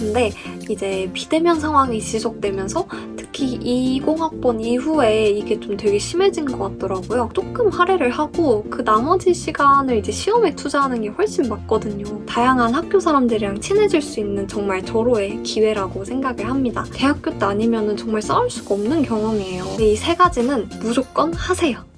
싶은데 이제 비대면 상황이 지속되면서 특히 20학번 이후에 이게 좀 되게 심해진 것 같더라고요. 조금 할애를 하고 그 나머지 시간을 이제 시험에 투자하는 게 훨씬 맞거든요. 다양한 학교 사람들이랑 친해질 수 있는 정말 절호의 기회라고 생각을 합니다. 대학교 때 아니면은 정말 싸울 수가 없는 경험이에요. 이 세 가지는 무조건 하세요.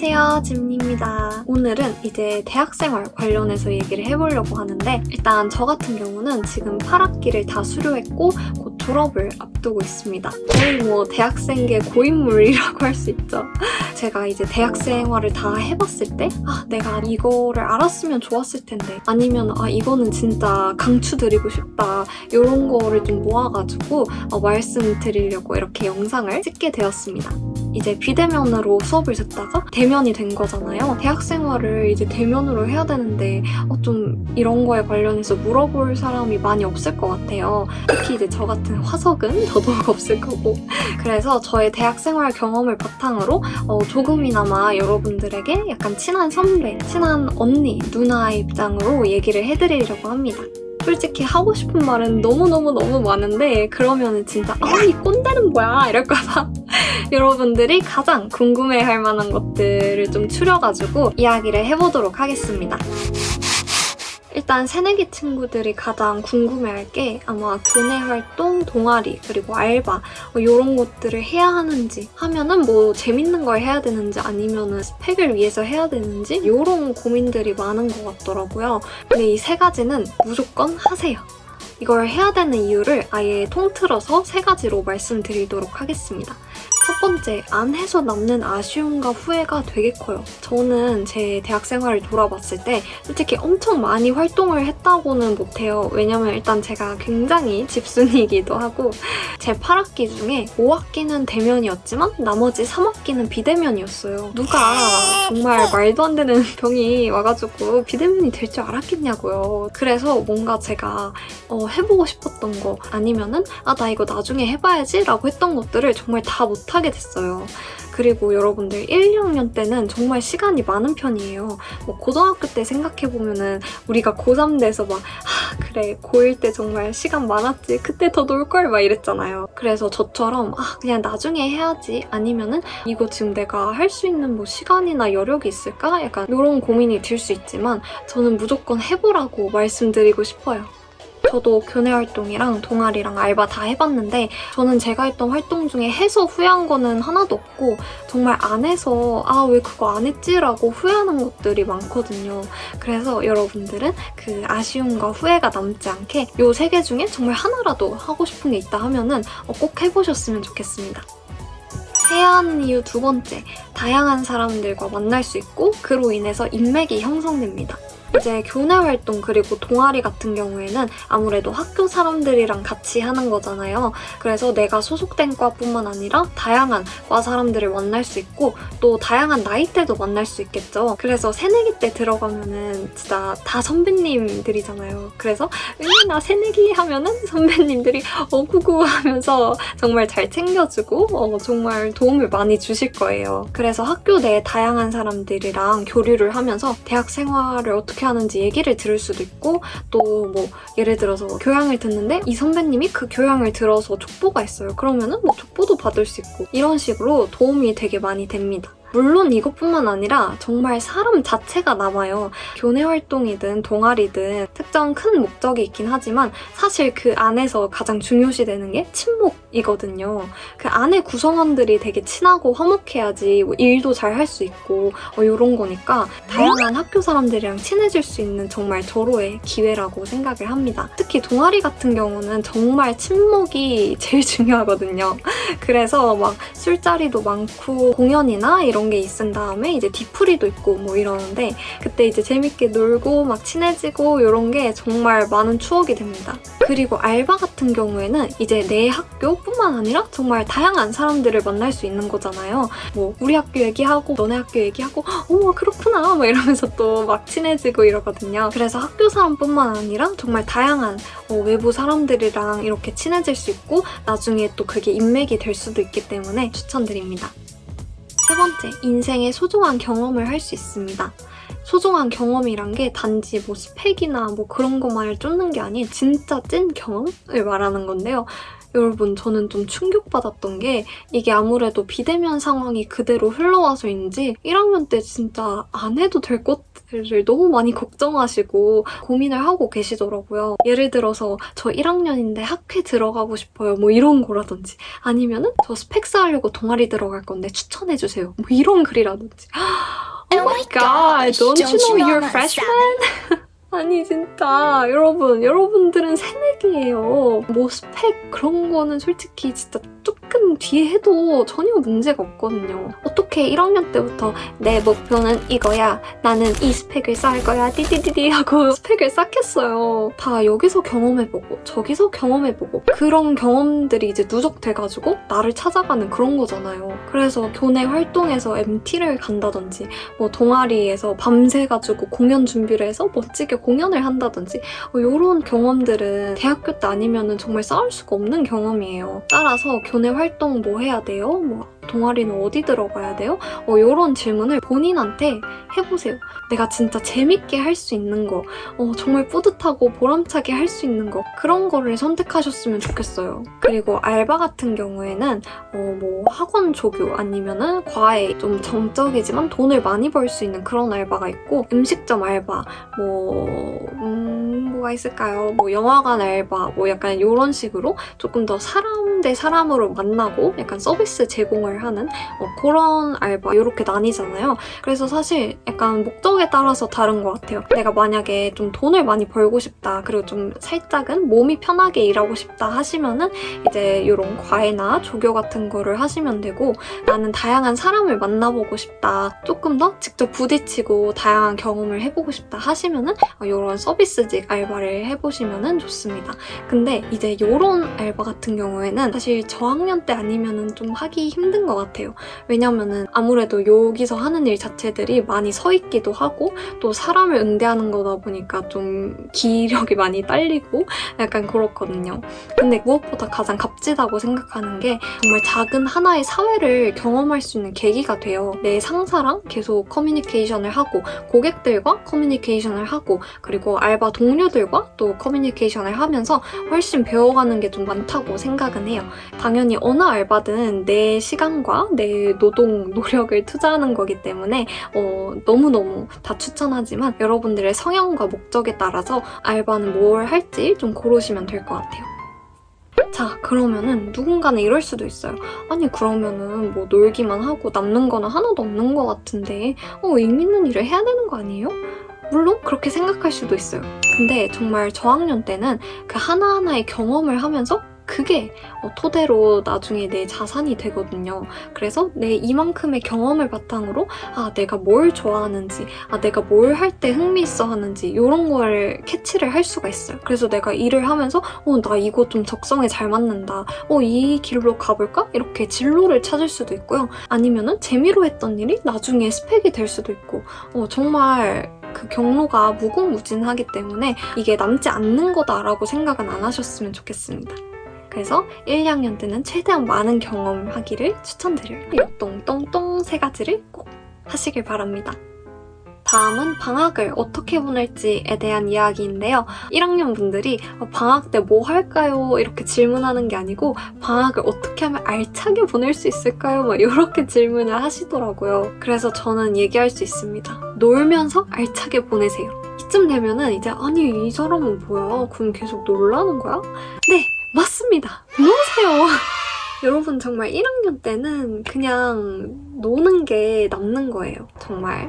안녕하세요, 짐입니다. 오늘은 이제 대학생활 관련해서 얘기를 해보려고 하는데 일단 저 같은 경우는 지금 8학기를 다 수료했고 곧 졸업을 앞두고 있습니다. 거의 뭐 대학생계 고인물이라고 할 수 있죠. 제가 이제 대학생활을 다 해봤을 때 아, 내가 이거를 알았으면 좋았을 텐데 아니면 아, 이거는 진짜 강추드리고 싶다 이런 거를 좀 모아가지고 어, 말씀드리려고 이렇게 영상을 찍게 되었습니다. 이제 비대면으로 수업을 듣다가 대면이 된 거잖아요. 대학 생활을 이제 대면으로 해야 되는데 어, 좀 이런 거에 관련해서 물어볼 사람이 많이 없을 것 같아요. 특히 이제 저 같은 화석은 더더욱 없을 거고. 그래서 저의 대학 생활 경험을 바탕으로 어, 조금이나마 여러분들에게 약간 친한 선배, 친한 언니, 누나의 입장으로 얘기를 해드리려고 합니다. 솔직히 하고 싶은 말은 너무너무너무 많은데 그러면은 진짜 아이 꼰대는 뭐야 이럴까봐 여러분들이 가장 궁금해할 만한 것들을 좀 추려가지고 이야기를 해보도록 하겠습니다. 일단 새내기 친구들이 가장 궁금해할 게 아마 교내 활동, 동아리, 그리고 알바 이런 것들을 해야 하는지 하면은 뭐 재밌는 걸 해야 되는지 아니면은 스펙을 위해서 해야 되는지 이런 고민들이 많은 것 같더라고요. 근데 이 세 가지는 무조건 하세요. 이걸 해야 되는 이유를 아예 통틀어서 세 가지로 말씀드리도록 하겠습니다. 첫 번째, 안 해서 남는 아쉬움과 후회가 되게 커요. 저는 제 대학 생활을 돌아봤을 때 솔직히 엄청 많이 활동을 했다고는 못해요. 왜냐면 일단 제가 굉장히 집순이기도 하고 제 8학기 중에 5학기는 대면이었지만 나머지 3학기는 비대면이었어요. 누가 정말 말도 안 되는 병이 와가지고 비대면이 될 줄 알았겠냐고요. 그래서 뭔가 제가 어, 해보고 싶었던 거 아니면은 아 나 이거 나중에 해봐야지 라고 했던 것들을 정말 다 못하게 됐어요. 그리고 여러분들 1, 2학년 때는 정말 시간이 많은 편이에요. 뭐 고등학교 때 생각해보면은 우리가 고3 돼서 막 하, 그래 고1 때 정말 시간 많았지 그때 더 놀 걸 막 이랬잖아요. 그래서 저처럼 아 그냥 나중에 해야지 아니면은 이거 지금 내가 할 수 있는 뭐 시간이나 여력이 있을까? 약간 이런 고민이 들 수 있지만 저는 무조건 해보라고 말씀드리고 싶어요. 저도 교내 활동이랑 동아리랑 알바 다 해봤는데 저는 제가 했던 활동 중에 해서 후회한 거는 하나도 없고 정말 안 해서 아 왜 그거 안 했지라고 후회하는 것들이 많거든요. 그래서 여러분들은 그 아쉬움과 후회가 남지 않게 요 세 개 중에 정말 하나라도 하고 싶은 게 있다 하면은 어, 꼭 해보셨으면 좋겠습니다. 해야 하는 이유 두 번째, 다양한 사람들과 만날 수 있고 그로 인해서 인맥이 형성됩니다. 이제 교내 활동 그리고 동아리 같은 경우에는 아무래도 학교 사람들이랑 같이 하는 거잖아요. 그래서 내가 소속된 과뿐만 아니라 다양한 과 사람들을 만날 수 있고 또 다양한 나이대도 만날 수 있겠죠. 그래서 새내기 때 들어가면은 진짜 다 선배님들이잖아요. 그래서 으나 새내기 하면은 선배님들이 어구구 하면서 정말 잘 챙겨주고 어, 정말 도움을 많이 주실 거예요. 그래서 학교 내 다양한 사람들이랑 교류를 하면서 대학 생활을 어떻게 하는지 얘기를 들을 수도 있고 또 뭐 예를 들어서 교양을 듣는데 이 선배님이 그 교양을 들어서 족보가 있어요. 그러면은 뭐 족보도 받을 수 있고 이런 식으로 도움이 되게 많이 됩니다. 물론 이것뿐만 아니라 정말 사람 자체가 남아요. 교내 활동이든 동아리든 특정 큰 목적이 있긴 하지만 사실 그 안에서 가장 중요시 되는 게 친목이거든요. 그 안에 구성원들이 되게 친하고 화목해야지 뭐 일도 잘 할 수 있고 어, 이런 거니까 다양한 학교 사람들이랑 친해질 수 있는 정말 절호의 기회라고 생각을 합니다. 특히 동아리 같은 경우는 정말 친목이 제일 중요하거든요. 그래서 막 술자리도 많고 공연이나 이런 이런 게 있은 다음에 이제 뒤풀이도 있고 뭐 이러는데 그때 이제 재밌게 놀고 막 친해지고 이런 게 정말 많은 추억이 됩니다. 그리고 알바 같은 경우에는 이제 내 학교뿐만 아니라 정말 다양한 사람들을 만날 수 있는 거잖아요. 뭐 우리 학교 얘기하고 너네 학교 얘기하고 어머 그렇구나 막 이러면서 또 막 친해지고 이러거든요. 그래서 학교 사람뿐만 아니라 정말 다양한 어, 외부 사람들이랑 이렇게 친해질 수 있고 나중에 또 그게 인맥이 될 수도 있기 때문에 추천드립니다. 세 번째, 인생의 소중한 경험을 할 수 있습니다. 소중한 경험이란 게 단지 뭐 스펙이나 뭐 그런 것만을 쫓는 게 아닌 진짜 찐 경험을 말하는 건데요. 여러분, 저는 좀 충격받았던 게 이게 아무래도 비대면 상황이 그대로 흘러와서인지 1학년 때 진짜 안 해도 될 것 들을 너무 많이 걱정하시고 고민을 하고 계시더라고요. 예를 들어서 저 1학년인데 학회 들어가고 싶어요. 뭐 이런 거라든지 아니면은 저 스펙 쌓으려고 동아리 들어갈 건데 추천해주세요. 뭐 이런 글이라든지. Oh my god, don't you know you're freshman? 아니 진짜 여러분 여러분들은 새내기예요 뭐 스펙 그런 거는 솔직히 진짜 조금 뒤에 해도 전혀 문제가 없거든요 어떻게 1학년 때부터 내 목표는 이거야 나는 이 스펙을 쌓을 거야 띠띠띠띠 하고 스펙을 쌓겠어요 다 여기서 경험해보고 저기서 경험해보고 그런 경험들이 이제 누적돼가지고 나를 찾아가는 그런 거잖아요 그래서 교내 활동에서 MT를 간다든지 뭐 동아리에서 밤새가지고 공연 준비를 해서 멋지게 공연을 한다든지 이런 경험들은 대학교 때 아니면 정말 쌓을 수가 없는 경험이에요. 따라서 교내 활동 뭐 해야 돼요? 뭐 동아리는 어디 들어가야 돼요? 어, 이런 질문을 본인한테 해보세요. 내가 진짜 재밌게 할 수 있는 거, 어, 정말 뿌듯하고 보람차게 할 수 있는 거, 그런 거를 선택하셨으면 좋겠어요. 그리고 알바 같은 경우에는, 어, 뭐, 학원 조교 아니면은 과외 좀 정적이지만 돈을 많이 벌 수 있는 그런 알바가 있고, 음식점 알바, 뭐, 음, 뭐가 있을까요? 뭐, 영화관 알바, 뭐 약간 이런 식으로 조금 더 사람 대 사람으로 만나고 약간 서비스 제공을 하는 어, 그런 알바 이렇게 나뉘잖아요. 그래서 사실 약간 목적에 따라서 다른 것 같아요. 내가 만약에 좀 돈을 많이 벌고 싶다, 그리고 좀 살짝은 몸이 편하게 일하고 싶다 하시면은 이제 이런 과외나 조교 같은 거를 하시면 되고 나는 다양한 사람을 만나보고 싶다, 조금 더 직접 부딪히고 다양한 경험을 해보고 싶다 하시면은 이런 서비스직 알바를 해보시면은 좋습니다. 근데 이제 이런 알바 같은 경우에는 사실 저학년 때 아니면은 좀 하기 힘든 것 같아요. 왜냐면은 아무래도 여기서 하는 일 자체들이 많이 서 있기도 하고 또 사람을 응대하는 거다 보니까 좀 기력이 많이 딸리고 약간 그렇거든요. 근데 무엇보다 가장 값지다고 생각하는 게 정말 작은 하나의 사회를 경험할 수 있는 계기가 돼요. 내 상사랑 계속 커뮤니케이션을 하고 고객들과 커뮤니케이션을 하고 그리고 알바 동료들과 또 커뮤니케이션을 하면서 훨씬 배워가는 게 좀 많다고 생각은 해요. 당연히 어느 알바든 내 시간 과 내 노동, 노력을 투자하는 거기 때문에 어, 너무너무 다 추천하지만 여러분들의 성향과 목적에 따라서 알바는 뭘 할지 좀 고르시면 될 것 같아요. 자, 그러면은 누군가는 이럴 수도 있어요. 아니, 그러면은 뭐 놀기만 하고 남는 거는 하나도 없는 것 같은데, 어, 의미 있는 일을 해야 되는 거 아니에요? 물론 그렇게 생각할 수도 있어요. 근데 정말 저학년 때는 그 하나하나의 경험을 하면서 그게 어, 토대로 나중에 내 자산이 되거든요. 그래서 내 이만큼의 경험을 바탕으로 아 내가 뭘 좋아하는지 아 내가 뭘 할 때 흥미 있어 하는지 이런 걸 캐치를 할 수가 있어요. 그래서 내가 일을 하면서 어 나 이거 좀 적성에 잘 맞는다. 어 이 길로 가볼까? 이렇게 진로를 찾을 수도 있고요. 아니면은 재미로 했던 일이 나중에 스펙이 될 수도 있고 어 정말 그 경로가 무궁무진하기 때문에 이게 남지 않는 거다라고 생각은 안 하셨으면 좋겠습니다. 그래서 1, 2학년 때는 최대한 많은 경험을 하기를 추천드려요. 이 똥똥똥 세 가지를 꼭 하시길 바랍니다. 다음은 방학을 어떻게 보낼지에 대한 이야기인데요. 1학년 분들이 어, 방학 때 뭐 할까요? 이렇게 질문하는 게 아니고 방학을 어떻게 하면 알차게 보낼 수 있을까요? 막 이렇게 질문을 하시더라고요. 그래서 저는 얘기할 수 있습니다. 놀면서 알차게 보내세요. 이쯤 되면은 이제 아니 이 사람은 뭐야? 그럼 계속 놀라는 거야? 네, 맞습니다. 노세요. 여러분 정말 1학년 때는 그냥 노는 게 남는 거예요. 정말.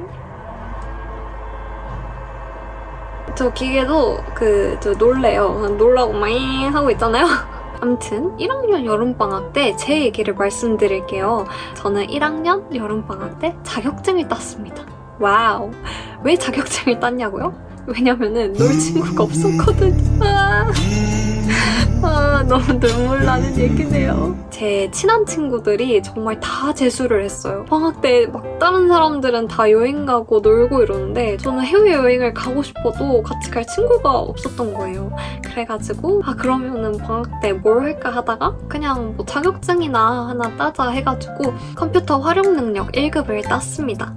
저 기계도 그 저 놀래요. 놀라고 마잉 하고 있잖아요. 암튼 1학년 여름방학 때 제 얘기를 말씀드릴게요. 저는 1학년 여름방학 때 자격증을 땄습니다. 와우. 왜 자격증을 땄냐고요? 왜냐면은 놀 친구가 없었거든요. 아. 아, 너무 눈물 나는 얘기네요. 제 친한 친구들이 정말 다 재수를 했어요. 방학 때 막 다른 사람들은 다 여행 가고 놀고 이러는데 저는 해외여행을 가고 싶어도 같이 갈 친구가 없었던 거예요. 그래가지고 아 그러면은 방학 때 뭘 할까 하다가 그냥 뭐 자격증이나 하나 따자 해가지고 컴퓨터 활용 능력 1급을 땄습니다.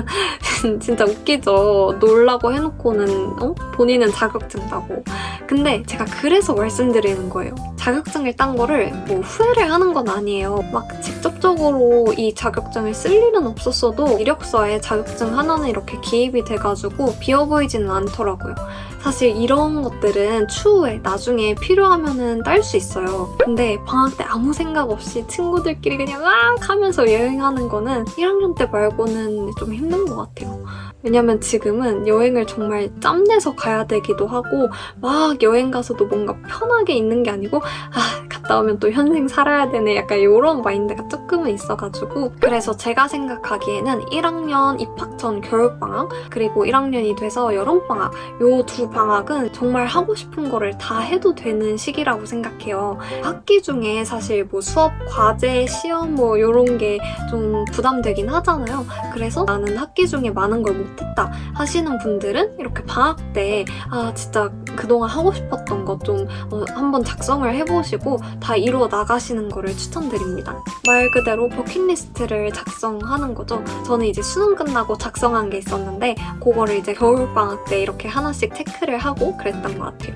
진짜 웃기죠. 놀라고 해놓고는 어? 본인은 자격증 따고 근데 제가 그래서 말씀드리 는 거예요. 자격증을 딴 거를 뭐 후회를 하는 건 아니에요. 막 직접적으로 이 자격증을 쓸 일은 없었어도 이력서에 자격증 하나는 이렇게 기입이 돼가지고 비어 보이지는 않더라고요. 사실 이런 것들은 추후에 나중에 필요하면은 딸 수 있어요. 근데 방학 때 아무 생각 없이 친구들끼리 그냥 막 하면서 여행하는 거는 1학년 때 말고는 좀 힘든 것 같아요. 왜냐면 지금은 여행을 정말 짬내서 가야 되기도 하고 막 여행 가서도 뭔가 편하게 있는 게 아니고 아 갔다 오면 또 현생 살아야 되네 약간 이런 마인드가 조금은 있어가지고 그래서 제가 생각하기에는 1학년 입학 전 겨울방학 그리고 1학년이 돼서 여름방학 요 두 방학은 정말 하고 싶은 거를 다 해도 되는 시기라고 생각해요. 학기 중에 사실 뭐 수업, 과제, 시험 뭐 이런 게 좀 부담되긴 하잖아요. 그래서 나는 학기 중에 많은 걸 못했다 하시는 분들은 이렇게 방학 때 아 진짜 그동안 하고 싶었던 거좀 어, 한번 작성을 해보시고 다 이루어 나가시는 거를 추천드립니다. 말 그대로 버킷리스트를 작성하는 거죠. 저는 이제 수능 끝나고 작성한 게 있었는데 그거를 이제 겨울방학 때 이렇게 하나씩 체크를 하고 그랬던 것 같아요.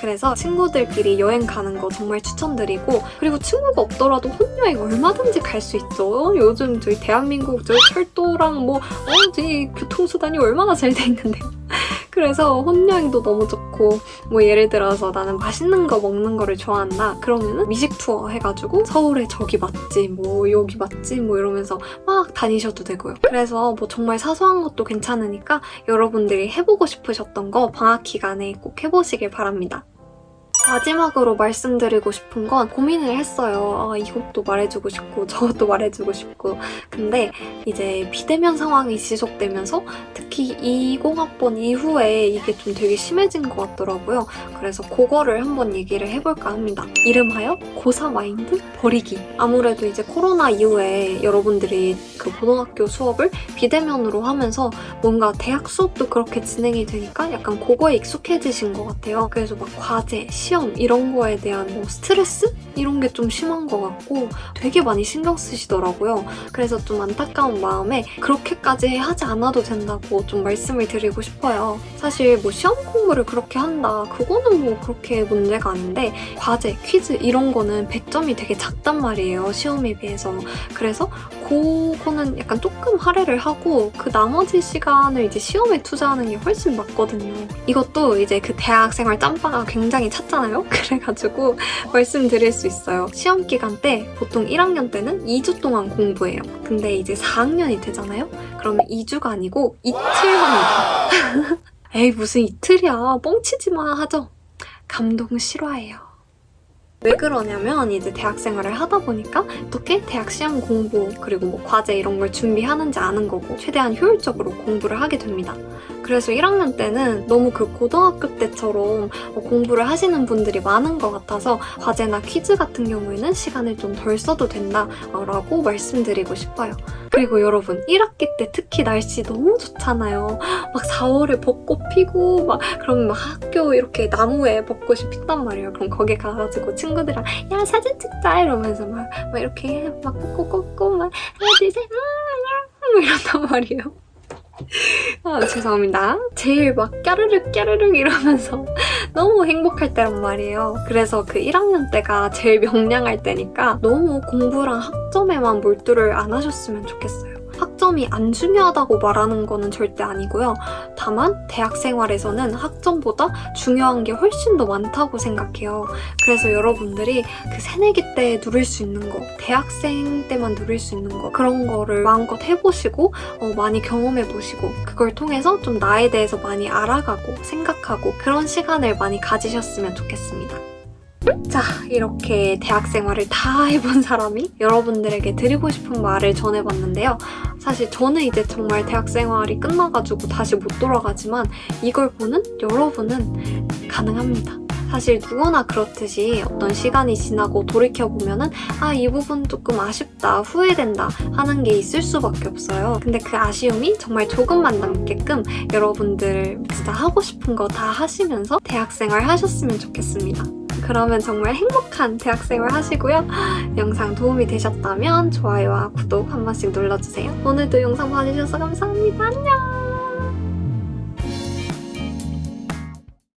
그래서 친구들끼리 여행 가는 거 정말 추천드리고 그리고 친구가 없더라도 혼여행 얼마든지 갈 수 있죠. 요즘 저희 대한민국 저희 철도랑 뭐 어, 저희 교통수단이 얼마나 잘 돼 있는데 그래서 혼여행도 너무 좋고 뭐 예를 들어서 나는 맛있는 거 먹는 거를 좋아한다 그러면은 미식 투어 해가지고 서울에 저기 맛집 뭐 여기 맛집 뭐 이러면서 막 다니셔도 되고요. 그래서 뭐 정말 사소한 것도 괜찮으니까 여러분들이 해보고 싶으셨던 거 방학 기간에 꼭 해보시길 바랍니다. 마지막으로 말씀드리고 싶은 건 고민을 했어요. 아, 이것도 말해주고 싶고 저것도 말해주고 싶고 근데 이제 비대면 상황이 지속되면서 특히 20학번 이후에 이게 좀 되게 심해진 것 같더라고요. 그래서 그거를 한번 얘기를 해볼까 합니다. 이름하여 고3 마인드 버리기. 아무래도 이제 코로나 이후에 여러분들이 그 고등학교 수업을 비대면으로 하면서 뭔가 대학 수업도 그렇게 진행이 되니까 약간 그거에 익숙해지신 것 같아요. 그래서 막 과제, 시험 이런 거에 대한 뭐 스트레스? 이런 게 좀 심한 것 같고 되게 많이 신경 쓰시더라고요. 그래서 좀 안타까운 마음에 그렇게까지 하지 않아도 된다고 좀 말씀을 드리고 싶어요. 사실 뭐 시험 공부를 그렇게 한다. 그거는 뭐 그렇게 문제가 아닌데 과제, 퀴즈 이런 거는 100점이 되게 작단 말이에요. 시험에 비해서. 그래서 그거는 약간 조금 할애를 하고 그 나머지 시간을 이제 시험에 투자하는 게 훨씬 맞거든요. 이것도 이제 그 대학생활 짬바가 굉장히 찼잖아요. 그래가지고 말씀드릴 수 있어요. 시험 기간 때 보통 1학년 때는 2주 동안 공부해요. 근데 이제 4학년이 되잖아요. 그러면 2주가 아니고 이틀 합니다. 에이 무슨 이틀이야. 뻥치지 마 하죠. 감동 실화예요. 왜 그러냐면 이제 대학 생활을 하다 보니까 어떻게 대학 시험 공부 그리고 뭐 과제 이런 걸 준비하는지 아는 거고 최대한 효율적으로 공부를 하게 됩니다. 그래서 1학년 때는 너무 그 고등학교 때처럼 어, 공부를 하시는 분들이 많은 것 같아서 과제나 퀴즈 같은 경우에는 시간을 좀 덜 써도 된다라고 말씀드리고 싶어요. 그리고 여러분 1학기 때 특히 날씨 너무 좋잖아요. 막 4월에 벚꽃 피고 막 그럼 막 학교 이렇게 나무에 벚꽃이 핀단 말이에요. 그럼 거기 가가지고 친구 들이랑 야 사진 찍자 이러면서 막, 막 이렇게 막 꽂고 막 하나 둘셋 음, 음, 이런단 말이에요. 아, 죄송합니다. 제일 막 까르륵 까르륵 이러면서 너무 행복할 때란 말이에요. 그래서 그 1학년 때가 제일 명량할 때니까 너무 공부랑 학점에만 몰두를 안 하셨으면 좋겠어요. 학점이 안 중요하다고 말하는 거는 절대 아니고요. 다만 대학 생활에서는 학점보다 중요한 게 훨씬 더 많다고 생각해요. 그래서 여러분들이 그 새내기 때 누릴 수 있는 거, 대학생 때만 누릴 수 있는 거 그런 거를 마음껏 해보시고 어, 많이 경험해 보시고 그걸 통해서 좀 나에 대해서 많이 알아가고 생각하고 그런 시간을 많이 가지셨으면 좋겠습니다. 자, 이렇게 대학 생활을 다 해본 사람이 여러분들에게 드리고 싶은 말을 전해봤는데요. 사실 저는 이제 정말 대학 생활이 끝나가지고 다시 못 돌아가지만 이걸 보는 여러분은 가능합니다. 사실 누구나 그렇듯이 어떤 시간이 지나고 돌이켜보면은 아, 이 부분 조금 아쉽다, 후회된다 하는 게 있을 수밖에 없어요. 근데 그 아쉬움이 정말 조금만 남게끔 여러분들 진짜 하고 싶은 거 다 하시면서 대학생활 하셨으면 좋겠습니다. 그러면 정말 행복한 대학생활 하시고요. 영상 도움이 되셨다면 좋아요와 구독 한 번씩 눌러주세요. 오늘도 영상 봐주셔서 감사합니다. 안녕!